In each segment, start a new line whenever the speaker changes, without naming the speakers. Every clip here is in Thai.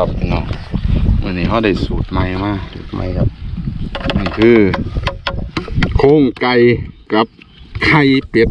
ครับพี่น้องวันนี้เขาได้สูตรใหม่มา
กใหม่ครับ
นี่คือ โค้งไก่กับไข่เป็ด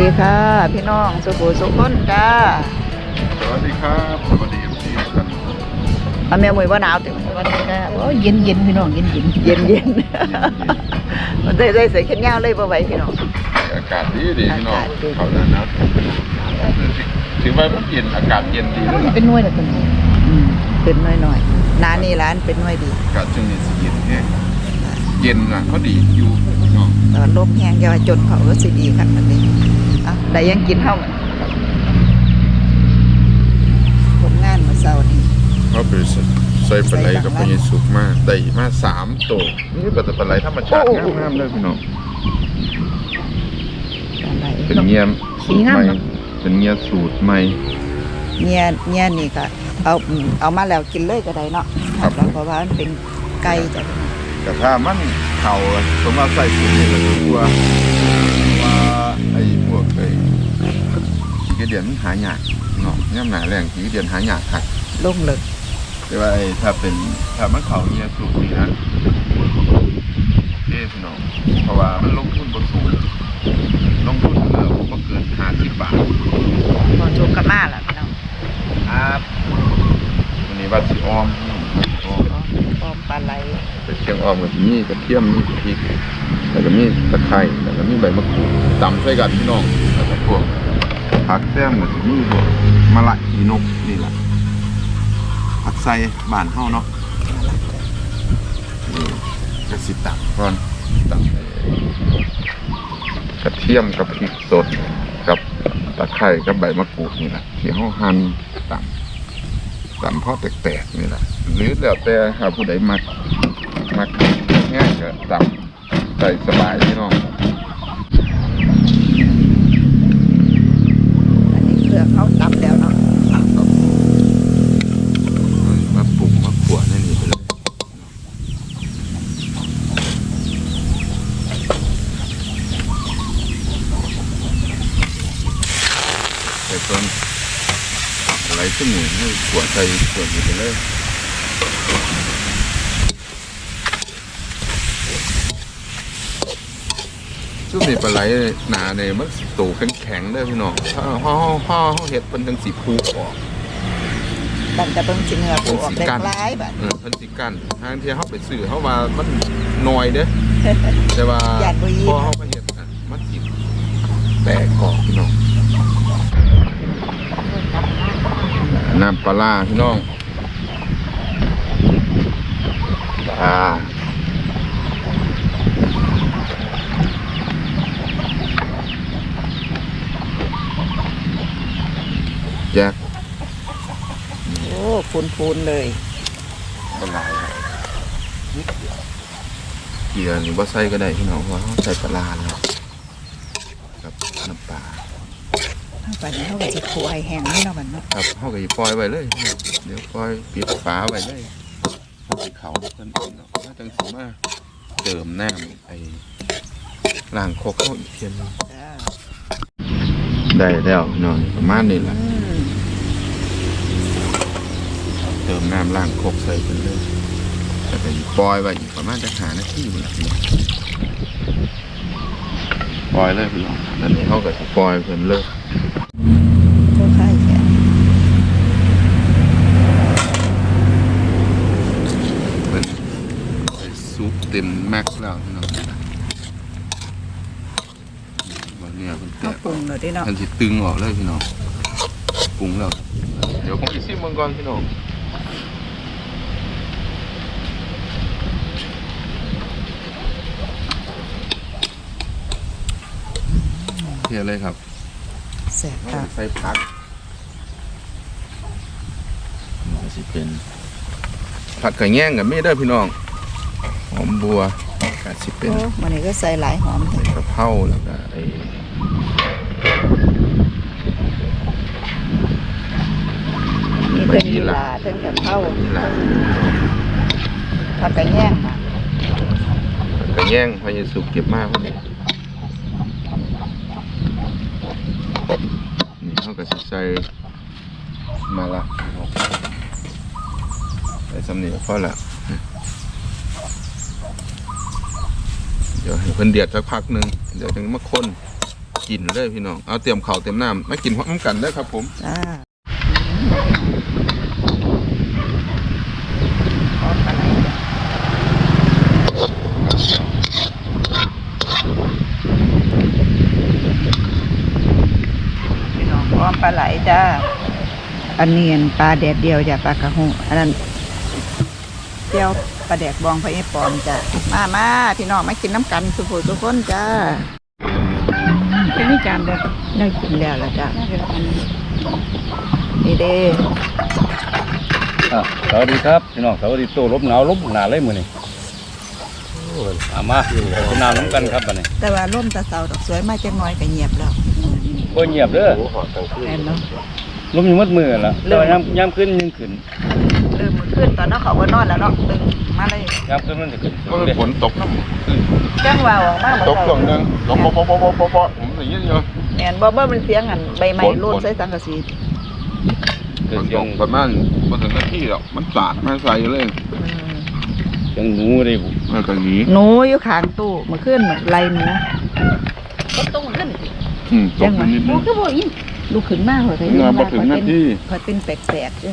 ดีค่ะ พี่น้องสุขุสุขคนจ้า
สวัสดีครับสวัสดีเอฟซีครับ
อาแม่มวยว่าหนาวติ
สวัสดีค่ะโอ้ยเย็นเย็นพี่น้องเย็นเย็น
เย็นเย็นมันได้ได้ใส่แขนยาวเลยบ่ไหวพี่น้อง
อากาศดีดีพี่น้อง
อากาศดี
เขาแล้วนะถึงว่ามันเย็นอากาศเย็นดีเลยล่ะ
เป็นหน่วยละตัวนี้
อืมเป็นน้อยหน่อยๆนานี่ร้านเป็นน้อยดี
อากาศช่วงนี้สิเย็นแห้งเย็นอะเขาดีอยู่เนาะ
ตอนลมแห้งอยาวาจนเขาก็สิดีครับมันนี้อะได้ยังกินเท่ามันผลงานเมื่อเช้านี้
เขาไปใส่ปลาไหลกับพญสุกมาได้มาสามตัวนี่เป็นปลาไหลธรรมชาติงามๆเลยพี่น้อง
อะไร
เป็นเงียมสูตรใหม่เป็นเงียสูตรใหม่
เนี่ยเนี่ยนี่ก็เอาอืมเอามาแล้วกินเลยก็ได้เนาะ
ครับ
แล้วเพราะว่ามันเป็นไก่จ้ะ
แต่ถ้ามันเข่าสมมติใส่สูตรนี่ก็คือว่าว่าไอ้พวกไอ้ขี้กระเดียนมันหายากเนาะย่ำหนาแรงขี้กระเดียนหายากครับ
ลงเลย
แต่ว่าไอ้ถ้าเป็นถ้ามันเข่าเงียสูตรนี่นะเอ๊ะพี่น้องเพราะว่ามันลงทุนบนสูงลงทุนเออบ่เกินห้าสิบบาท
พอโชกกันมาแล้วพี่น้อง
ครับวันนี้ว่าสิออมออม
ปลาไหล
เป็นเชียงออมกับมีกระเทียมมีพริกแล้วก็มีตะไคร้แล้วก็มีใบมะกรูดตำใส่กันพี่น้องแล้วก็พวกผักแซมก็สิมีพวกมะละอีนกนี่แหละผักใส่บ้านเฮาเนาะนี่ก็สิตำก่อนตำกระเทียมกับพริกสดกับตะไคร้กับใบมะกรูดนี่แหละที่เฮาหั่นตำ ตำพ่อแตกๆนี่แหละหรือแล้วแต่หาผู้ใดมักมักง่ายก็ตำใส่สบายพี่น้อง
อันนี้เครื่องเขาตับแล้วเนาะ
ครับมาปรุงมาขวดในนี่ไปเลยใส่ต้น อะไรขึ้นหนึ่งให้ขวดใส่ขวดนี้ไปเลยช่วงนี้ปลาไหลหนาเนี่ยมันสิโตแข็งๆเด้อพี่น้องถ้าห่อห่อห่อเห็ดมันจังสีพูออก
ตั้งแต่เบิ่งสิเนื้อปูออก
เป็นสี
ได้
กั้น
หลายบัด
เออเพิ่นสิกันทางที่เขาไปซื้อเขาว่ามันน้อยเด้อแต่ว่า
ญาติบ่ยิน
พอเขาไปเห็ดอะมันสิแตกออกพี่น้องน้ำ ปลาร้าพี่น้องปลาแจ็ค
โอ้พูนๆเลย
ปลาไหลนิดเดียวเกลือหรือว่าใส่ก็ได้พี่น้องเพราะว่าเขาใส่ปลาร้าแล้วกับน้ำปลา
บัดนี้เขาก็สิคั่วให้แห้งนี่เนาะบัดเนาะ
ครับเขาก็สิปล่อยไว้เลย เดี๋ยวปล่อยปิดฝาไว้เลยเขาสิเขาเพิ่นเนาะว่าจังสิมาเติมน้ำไอ้ล้างโคกเข้าอีกเทียนง
จ้า
ได้แล้วพี่น้องประมาณนี้แหละ
อืม
เติมน้ำล้างโคกใส่กันเลยแล้วก็สิปล่อยไว้อีกประมาณจะหานาทีนี่แหละพี่น้องปล่อยเลยพี่น้องนั่นเขาก็สิปล่อยเพิ่นเลย
ก็คล้ายแค่
เป็นไอ้ซุป เต็มแม็กซ์แล้วพี่น้องวันนี้มันแต
เขา
ก
ปรุงเลยเด้เนาะ
มันสิตึงออกเลยพี่น้องปรุงแล้ว เดี๋ยวผมไปซิมมันก่อนพี่น้องเทียเลยครับ
แซ่บ
เอา
ค่ะ
ใส่ผักนี่สิเป็นผัดกระแยงกับไม่ได้อพี่น้องห อมบัวก็สิเป็น
โอ้มันนี้ก็ใส่หลายหอม
กะเพราแล้วก็ไอ้
มีเป็นยีลาเทั้งกับเข้า
นี่ล่ะ
ผักกระแยงน่ะ
ผัดกระแยงพอยายสุกเก็บมาพอดีนี่เขาก็สิใส่มาละใส่สำเนียงพอละเดี๋ยวให้เพิ่นเดือดสักพักหนึ่งเดี๋ยวถึงมาคนกินเลยพี่น้องเอาเตรียมข้าเตรียมน้ำมากินพร้อมกันเด้ครับ ผม
จ้าหอมปลาไหลจ้ะพี่น้องหอมปลาไหลจ้าอันนี้อันปลาแดดเดียวจ้ะปลากระหงอันนั้น เจียวปลาแดกบองพระเอปอมจ้ะมามาพี่น้องมากินน้ำกันสุภูทุกคนจ้า
เป็นนิจานเด้อ
ได้กินแล้วละจ้ะนี่เด้
อะสวัสดีครับพี่น้องสวัสดีโตลบหนาวลบหนาเลยมื้อนี้อามากินน้ำน้ำกันครับบัดนี้
แต่ว่าร่มตะเสาดอกสวยมาจังน้อยก็เงียบแล้ว
บ่เงียบเด้อ
แม่นเนาะ
ลมอยู่มัดมือล่ะแต่ว่ายามยามขึ้นยังขึ้น
เริ่มมือขึ้นตอนนั้นเขาว่านอนแล้วเนาะตึงมาเลย
ยามขึ้นมันจะขึ้น
ก็
เด้
ฝนตกน้ำขึ้น
จังว่าออกมา
ตกช่วงหนึงตกปอปอปอปอปอปอผมได้ยินอยู่
แม่นบ่เบ่มันเสียงอันใบไม้
ฝน
โลด
ฝน
ใส่สังกะสี
ฝนตกประมาณบ่ถึงนาทีหรอกมันสาดมาใส่เลย
อืม
เสียงหนูได้บุ
แล้วก็หนี
หนูอยู่ข้างตู้เมื่อคืนไล่หนู
ก็ต้องขึ้น
อืมตกนิด
โอ้
นึง
คือบ่ยิน
ลูกขึ้นมาเหรอแต่
งานบ่ถึงนาที
พอเป็นแปลกๆเด้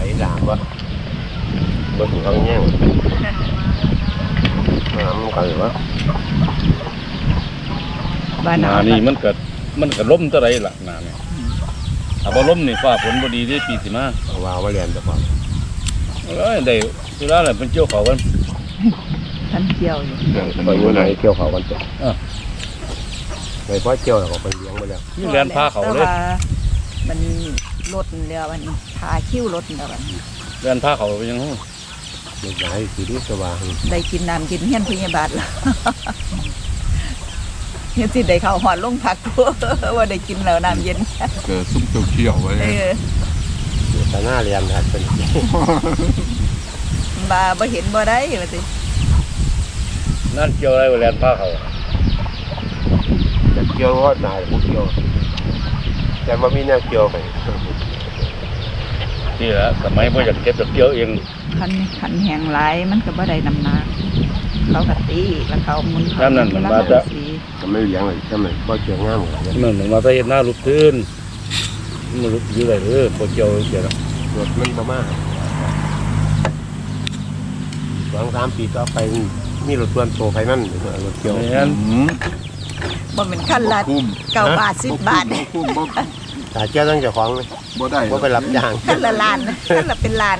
หอมบ่วะ
ผักผักกระแยงถือกินบ่เมื่อใบยี่หลากงำเบิดแล้ว
ถือคือกันใบหลามวะบ่ถึงเขาแย่งน้ำกันหรือวะ
บ้าน
ห
เฮา
นานี่มันก็มันก็ลมเท่าไรล่ะหนานี่ถ้าบ่ลมนี่ฟ้าฝนบ่ดีได้ปีสิมา
เอาวาวมาเรียนแต่พอ
เอ้ยได้เวลาแล้วเป็นเกี่ยวเขากัน
ท่านเที่ยวอยู่
เดี๋ยวจะ
ไป
มี
อยู่
อะ
ไหน
ไร
เกี่ยวเขากันเถอะ
เออ
ไปพ่อเกี่ยวแล้วก็ไปเลี้ยงไปแล้ว
นี่แล่นพาเขาเลย
แต่ว่ามัน รถเรือมันพาคิ้วรถเรือมัน
แล่นพาเขาไปยังฮู้
เด็กหลายสีนี้สว่าง
ได้กินน้ำกินเฮียนพยาบาลแล้วเนี่ยสิได้เข้าหอดลงพักตัวว่าได้กินแล้วน้ำเย็น
เกิดซุ้มเขียวๆไว้
เออ
แต่หน้าเรียนนะครับเป็น
บาบ่เห็นบ่ได้ว่าสิ
นั่นเกี่ยวอะไรกับแล่นพาเขา
จะเกี่ยวก็นายผู้เกี่ยว แต่ว่ามีแนวเกี่ยวไป
ที่ละสมัยบ่อยากเก็บดอกเกี่ยวเอง
คันคันแห้งหลายมันก็บ่ได้น้ำหนักเขาก็ตีแล้วเขาหมุนเขา
นั่นนั่นมันมาจะ
สี
จะไม่เลี้ยงเลยใช่ไหมพ่อเกี่ยวง่ามเลย
มันมันมาใส่เฮ็ดหน้ารูปตื้นมันรูปอยู่ได้เด้อบ่เกี่ยวเกี่ยว
รถมันประมาณสองสามปีต่อไปมีรถส่วนโตไฟนั่นรถเกี่ยว
แม่น
อืม
บ่เป็นขั้นละ
คุ้ม
เก้าบาทสิบบาท
บ่คุ้มบ่
ตาเกี่ยวต้องเจ้าของเลย
บ่ได้
ว่าไปรับจ้าง
ขั้นละล้านขั้นละเป็นล้าน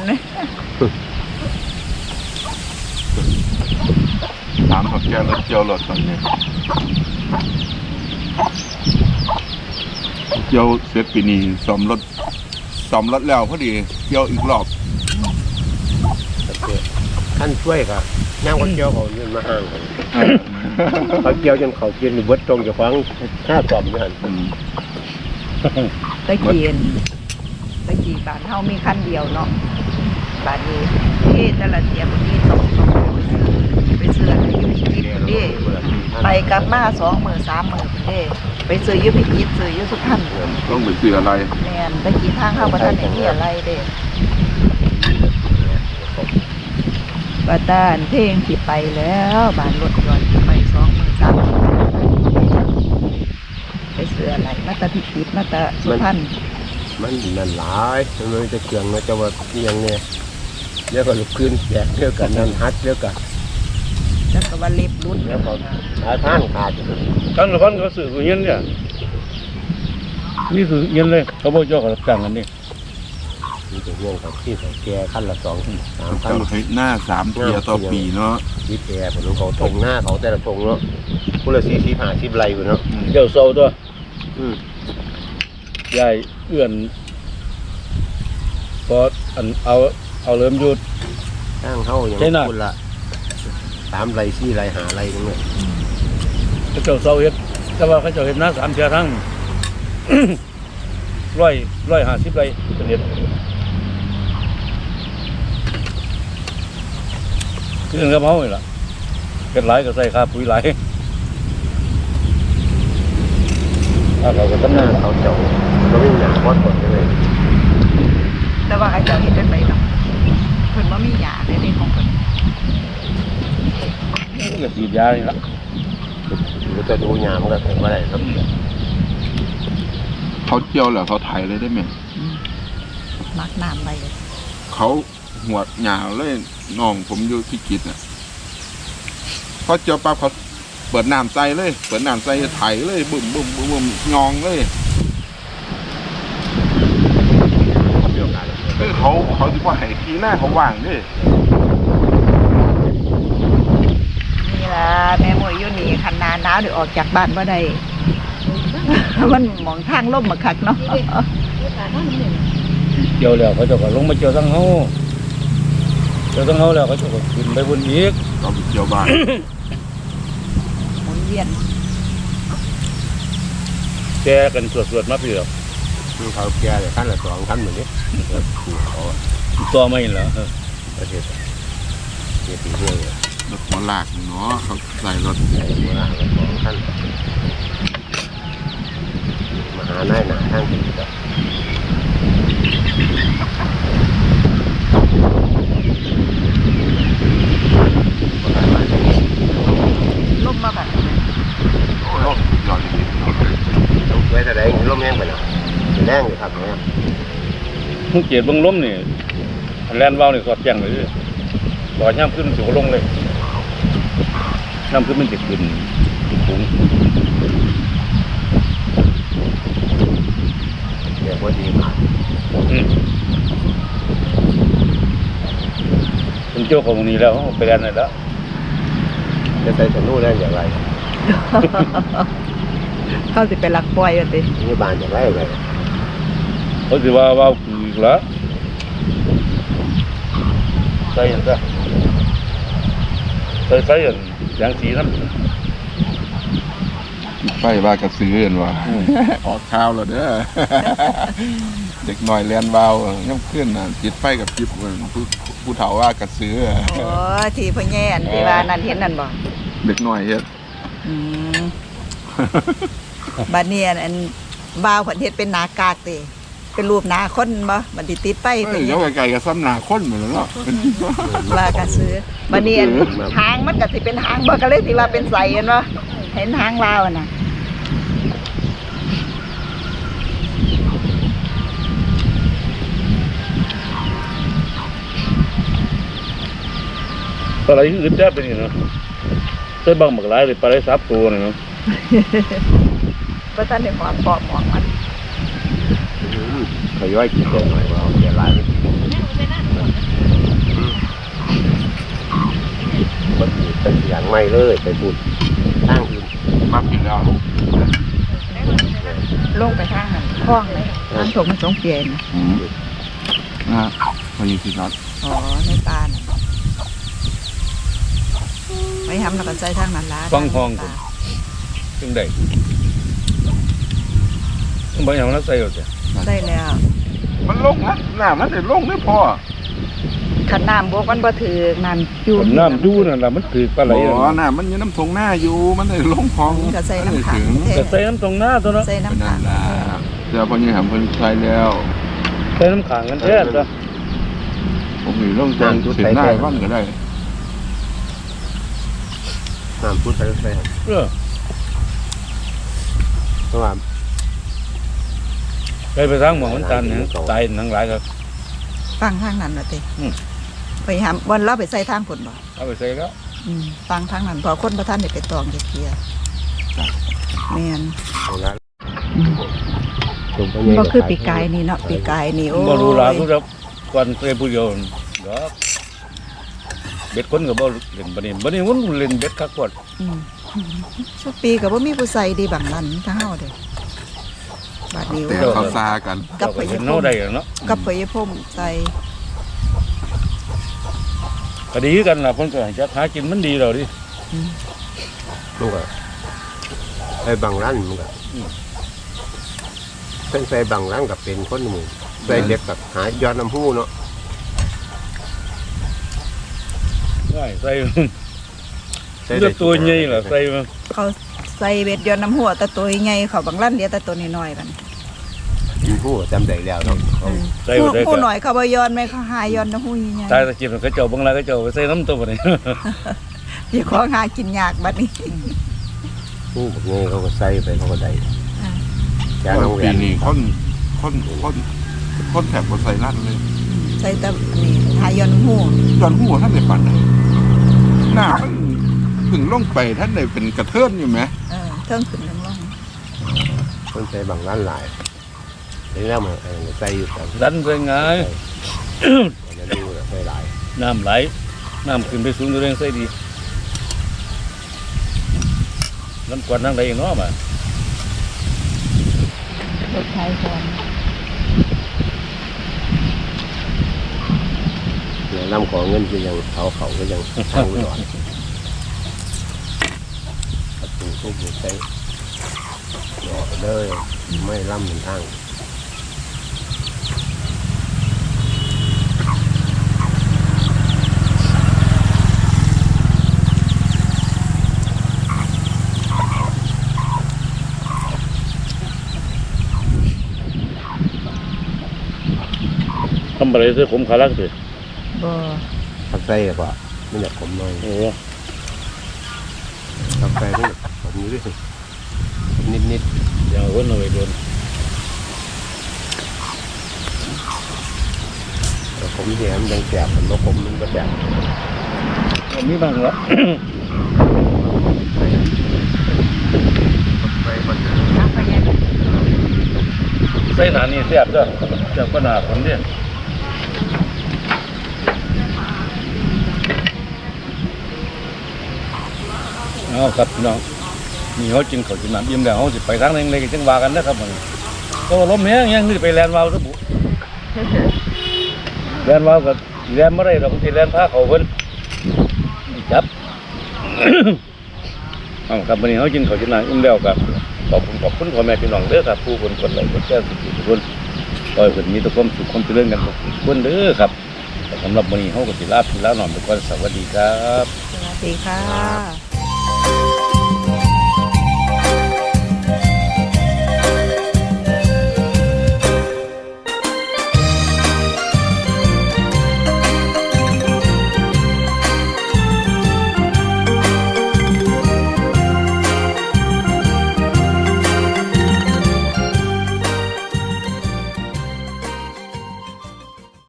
ถามเขาแก่รถเกี่ยวรถตอนนี้เกี่ยวเสร็จปีนี้ซ่อมรถซ่อมรถแล้วพอดีเกี่ยวอีกรอบ
ท่านช่วยกับย่างคนเกี่ยวเขาเงินมาห้างกันเขาเกี่ยวจนเขาเกินเบิดตรงเจ้าของค่าสอบนี่หัน
อืม
ตะกี้นตะกี้บ้านเฮามีคันเดียวเนาะบ้านนี้เทแต่ละเตียบางทีต้องต้องไปซื้อไปซื้ออยู่พิจิตรพุ่นเด้ไปกลับมาสองมื้อสามมื้อพุ่นเด้ไปซื้ออยู่พิจิตรซื้ออยู่สุพรรณ
ต้องไปซื้ออะไร
แม่นตะกี้ทางเข้าบ่ทันได้มีอะไรเด้ว่าตาอันเพลงสิไปแล้วบ้านรถยนต์ไปสองมื้อสามมื้อ แต่พิจิตรมาแต่สุพรรณ
มันนั่นหลายมันจะเกลืองนะจะว่าอหยังเนี่ยเดี๋ยวก็ลุกขึ้นแจกเดียวกันนั่นฮัดเดียวกัน
แล้วก็ว่าเล็บรุด
แล้วก็หาท่านขาด
ทั้งละพันเขาซื้อสุเย็นเนี่ยนี่สุเย็นเลยเขาบอกเจ้าเขาจ้างกันนี่
มีแต่เรื่องกับที่เขาแก่ขั้นละสองสามขั้
เจ้านให้หน้าสามเทียต่อปีเนาะ
ที่แก่ผมเขาทงหน้าเขาแต่ละทงเนาะคนละสี่สิบห้าสิบไรอยู่เนาะ
เจ้าเศร้าตัว
อืม
ยายเอื้อนพออันเอาเอาเริ่มหยุด
ตั้งเข้าอย่าง
ใช่น่ะ
คนละสามไรสี่ไรหาไรตรงเนี้ย
เขาเจ้าเศร้าเฮ็ดแต่ว่าเขาเจ้าเฮ็ดหน้าสามเทียทั้ง ร้อยร้อยห้าสิบไรเป็นเด็ดคือเงินกับเขาเลยล่ะเป็นหลายก็ใส่ค่าปุ๋ยหลาย ถ้าเราก็
ตั้
ตั้
ง
ง
ห
ห
น้า
น้า
เขาเจ้าก็ไม่หนาวัดก่อนเลย
แต่ว่าไอ้เจ้าเห็นได้ไหมเนาะเพิ่นว่ามีหยาในในของเพิ่น
ก็สีดยานี่ละ
หรือจะดูยามก็ถึงว่าไรครับ
เขาเจียวแล้วเขาไถเลยได้ไหม
มักน้ำไป
เขาหัวหยาวเลยน้องผมอยู่ที่กิจน่ะพอเจียวปั๊บเขา เปิดน้ำใส่เลย เปิดน้ำใส่ไถเลยบึ้มบึ้มบึ้มบึ้มยองเลย
เดียวกัน
เออเขาเขาจะว่าให้ทีหน้าเขาว่างเด้
นี่ล่ะแม่หมวยอยู่นี่คันหนาหนาวเดี๋ยวออกจากบ้านบ่ได้ มันหมองทางล่มมาคักเนาะ
เกี่ยวแล้วเขาเจะก็ลงมาเกี่ยวทั้งเฮาเกี่ยวทั้งเฮาแล้วเขาเจะก็ขึ้นไปบนอีก
เราไปเจียวบ้าน
หมุน เวียน
แกกันสวดๆมาพี่แล้ว
คือเขาแก่เลยขั้นละสองขั้นเหมือนนี้ขู่เขา
ตัวไม่เหรอเออ
ประเทศเจ็ดปีเรื่องเลย
รถหัวลากเนาะเขาใส่รถ
ใส่โบราณละสองขั้นมหาหน้าหนาทางที่จะ
ล่มมาแบบ
โอ้ยยอดจริง
ลงไว้แต่ใดร่มแห้งไปแล้วแรงอยู่ครับเนี่ย
มุกเกียรติเบิ่งล้มนี่อันแลนเว้านี่สอดแจ้งเลยบ่ย่ำขึ้นมันสิบ่ลงเลยน้ำขึ้นมันจะขึ้นสูง
เรียกว่าดีมาก
อืมเป็นเจ้าของนี้แล้วเขาไปแลนได้แล้ว
จะใส่สนุได้อย่างไร
เขาสิไปลักปล่อยว่าติ
นี่บานอย่างไรเลย
เขาสิว่าเว้า คืออีกแล้วใส่หยังซะใส่ใส่หยังแสงสีน้ำ
ไปว่ากระซื้อเห็นว่าออกข้าวแล้วเด้อ เด็กหน่อยเรียนเบาย่ำขึ้นน่ะจิตไฟกับจิบผู้ผู้เฒ่าว่ากระซื้อ
โอ้ที่พ่อแย่นที่ว่านั่นเห็นนั่นบ่
เด็กหน่อยเฮ็ด
อืมบัดนี้อันอันบ่าวเพิ่นเฮ็ดเป็นหนากากติ เป็นรูปหนาคนบ่บัดนี้ติดไป
เอ้
เพิ่
ย
น
เดี๋ยวไกลๆกับซ้ำหนาคนเหมือนแล้วเนาะ
ว่ากระซื้อบัดนี้อันหางมันก็สิเป็นหางบ่ก็เลยสิว่าเป็นใสเห็นบ่เห็นหางลาวอะน่ะ
ปลาไหลอึดแจ๊บเป็นอย่างนี้เนาะใส่บางหมักหลายเลยปลาไหลสับตัวนี่เนาะ
บ่ทันได้หอมปอกหมองมัน
ขย้อยกินได้หน่อยว่าเสียหลายมันเป็นอย่างไม่เลยไปพูดทางอื่น
มากกินแล้ว
ลงไปทางนั้นคลองเลยทางถมมันสงเปลี่ยน
นะฮะวันนี้คือน็อต
อ๋อในปานน่ะไปทำแล้วก็ใส่ทางนั้นละ
ฟังห้องก่อนจึงได้ต้องไปอย่างนั้นใส่เอาจ้ะ
ใส่แล้ว
มันลงนะน้ำมันจะลงไม่พอ
ขันน้ำบวกมันบ่ถือนั่นอยู่
ผมน้ำดูนั่นล่ะมันถือปลาไหล
อ๋
อะ
อน้ำมันอยังน้ำทงหน้าอยู่มันเลยลงพอง
ก็ใส่น้ำขัง
ถึง
เท
แต่ใส่น้ำตรงหน้าตัวเนาะ
ใส่
เป็น
น้ำ
นั่
ขั
น
ง
ล่ะเดี๋ยวพอนี้หำเพิ่นใช้แล้ว
ใส่น้ำขังกันแท้จ้ะ
ผมมีลงจังสิหน้าวันก็ได้
น้ำพูดไปไป
เออ
เพราะว่า
ไปไปทางหมองมันตันเนี่ยตายทั้งหลายครับ
ฟังทางนั้นน่ะติ
อืม
ไปหาวันเราไปใส่ทางผลบ่
เอาไปใส่แล้ว
อืมฟังทางนั้นเพอคนประท่านได้ไปตองจะเคลียร์แม่น
เอาละ
อืม
ตุ่มไปใหญ่
บ่คือปีกายนี่เนาะปีกายนี่โอ้
บ่รู้ลาทุก
ย
ครับก่อนเคยผู้เดียวเด้อเบ็ดคนก็บ่เล่นบัดนี้บัดนี้มันเล่นเบ็ดคักกว่า
อืมสุปีก็บ่มีผู้ใส่ดีบางนั้นทั้งเฮาเด้ บาดนี้
แต่
โอ้
เขาซากัน
กับ
เรา
ไป
ก็เห็
ย
น
พ
เนา
ม
ได้แล้วเนาะ
กับไปยพมใส่
ก็ดีกันล่ะเพิ่นก็ให้จักหากินมันดีแล้วดิ
อืม
มันก็ไอ้บางร้านมันก็เส้นใส่บางร้านกับเป็นคนหมู่ใส่เด็กกับหายอดน้ำหู้เนาะ
ได้ใส่
ใส่
เลือดตัวใหญ่ล่ะใส่มา
เขา ใส่เบ็ดย้อนน้ำหัวแต่ตัวใหญ่เขาบางลั่นเดียวแต่ตัวน้อยๆกัน
น้ำหู้จำได้แล้วเนาะเอา
ใส่
ผู้
บ่ได้
ผู้
ก็
หน่อยเขาบ่ย้อนไหมเขาหาย้อนน้ำหูใหญ่
ตายตะกี้มันก็เจ้าบางลาก็เจ้าไปใส่น้ำตัวบ่ได้
ๆอย่าของหากินยากบัดนี้
หู้แบบนี้เขาก็ใส่ไปเขาก็ได้
อ่า
จานน้องแหว
ปี
น
นี้คนคนคนคนแถบบนใส่ลั่นเลย
ใส่แต่นี่หาย้อนน้ำหู
จอนหัวท่านในปันเลยหน้ามัน ถึงลงไปท่านในเป็นกระเทินอยู่ไหม
เออเทิงขึ้นเทิงลง
คนใส่บางร้านหลายเดี๋ยวแล้วมันเออใส่อยู่แต่
ดันใส่ง่าย
เดี๋ยวดูนะใส่หลาย
น้ำไหลน้ำขึ้นไปสูงตัวเองใส่ดีน้ำกวาดทางใดเนาะมาร
ถไทยก่อน
เดี๋ยวน้ำของเงินก็ยังเขาเขาก็ยังทางหลอด ประตูทุกอยู่ใส่หล่อไปเลยไม่ล่ำเหมือนทาง
ทำอะไรใส่ผมขาลักสิ
บ่
ทักใส่กว่าไม่อยากผมน้อย
โอ้
ทักใส่ไม่อยาก ผมนี้ด้วยนิดนิด
ยังเอาคนเอาไว้โดน
ๆแต่ผมเห็นมันยังแสบผมว่าผมมันก็แสบ
มันมีบ้างละ
ทางไปยัง
ใส่หนานี่เสียบเด้อเสียบก็หนาคนเด้เอาครับพี่น้อง นี่เขากินเขาวกินน้ำอิ่มแล้วเขาสิไปทางไหนเลยก็จังว่ากันนะครับมันก็ลมแห้งยังนี่ไปแลนด์วาวซะบุแลนด์วาวกับแลนด์ไม่ได้เราก็สิแลนด์พาเขาเพิ่นนี่จับเอาครับวันนี้เขากินเขาวกินน้ำอิ่มแล้วครับขอบคุณขอบคุณพ่อแม่พี่น้องเด้อครับผู้คนคนไหลคนแก้สุขทุกคนขอให้เพิ่นมีแต่ความสุขความเจริญกันทุกคนเด้อครับสำหรับวันนี้เขาก็สิลาพี่ลาน้องไปก่อนสวัสดีครับ
สวัสดีค่ะ